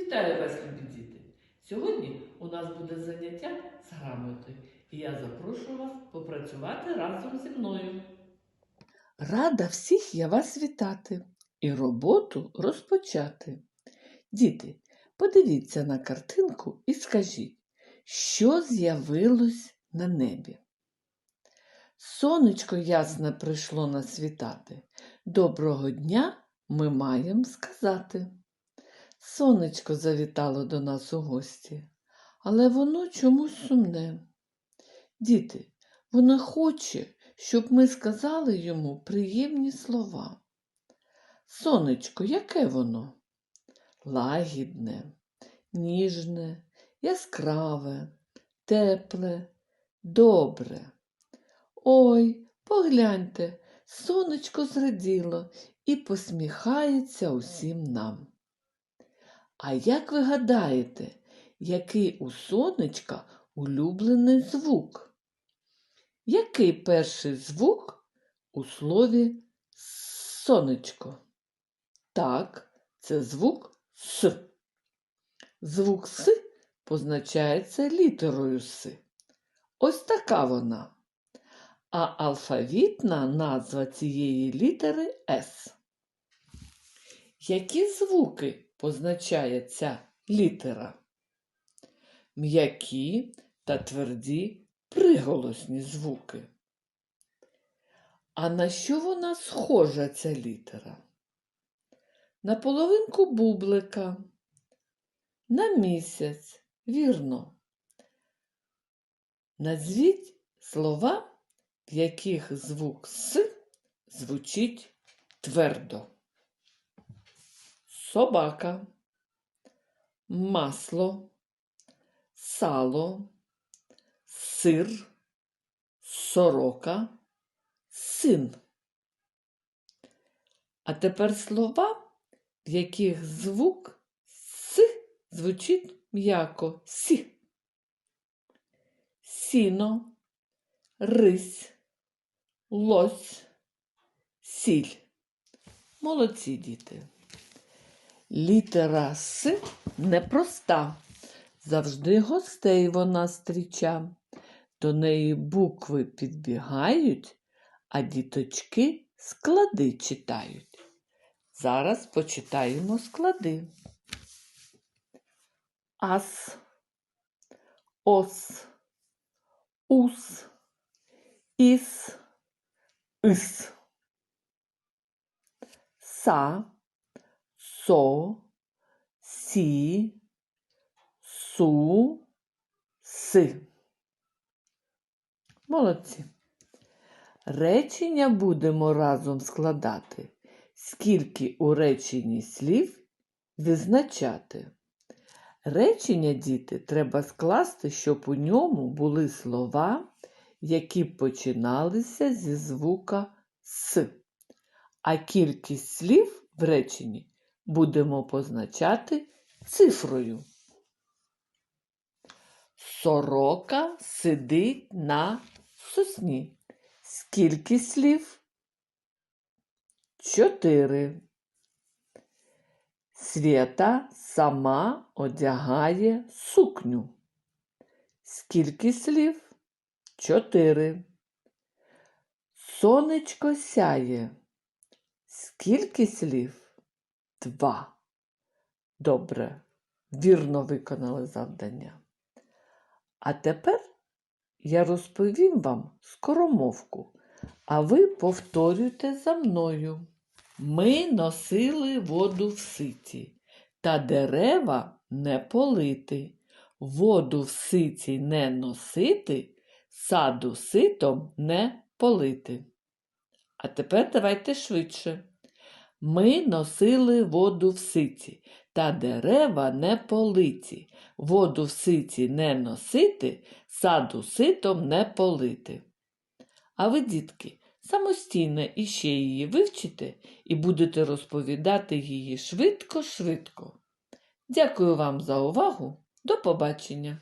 Вітаю вас, любі діти! Сьогодні у нас буде заняття з грамоти, і я запрошую вас попрацювати разом зі мною. Рада всіх я вас вітати і роботу розпочати. Діти, подивіться на картинку і скажіть, що з'явилось на небі. Сонечко ясне прийшло нас вітати. Доброго дня ми маємо сказати. Сонечко завітало до нас у гості, але воно чомусь сумне. Діти, воно хоче, щоб ми сказали йому приємні слова. Сонечко, яке воно? Лагідне, ніжне, яскраве, тепле, добре. Ой, погляньте, сонечко зраділо і посміхається усім нам. А як ви гадаєте, який у сонечка улюблений звук? Який перший звук у слові сонечко? Так, це звук С. Звук С позначається літерою С. Ось така вона. А алфавітна назва цієї літери С. Які звуки позначає ця літера? М'які та тверді приголосні звуки. А на що вона схожа ця літера? На половинку бублика, на місяць, вірно. Назвіть слова, в яких звук С звучить твердо. Собака, масло, сало, сир, сорока, син. А тепер слова, в яких звук С звучить м'яко Сі. Сіно, рись, лось, сіль. Молодці діти. Літера С непроста. Завжди гостей вона зустріча. До неї букви підбігають, а діточки склади читають. Зараз почитаємо склади. Ас, ос, ус, іс, ис. Са, со, сі, су, си. Молодці. Речення будемо разом складати. Скільки у реченні слів визначати. Речення, діти, треба скласти, щоб у ньому були слова, які починалися зі звука С. А кількість слів в реченні будемо позначати цифрою. Сорока сидить на сосні. Скільки слів? Чотири. Свята сама одягає сукню. Скільки слів? Чотири. Сонечко сяє. Скільки слів? Два. Добре. Вірно виконали завдання. А тепер я розповім вам скоромовку, а ви повторюйте за мною. Ми носили воду в ситі, та дерева не полити. Воду в ситі не носити, саду ситом не полити. А тепер давайте швидше. Ми носили воду в ситі, та дерева не политі. Воду в ситі не носити, саду ситом не полити. А ви, дітки, самостійно іще її вивчите і будете розповідати її швидко-швидко. Дякую вам за увагу. До побачення!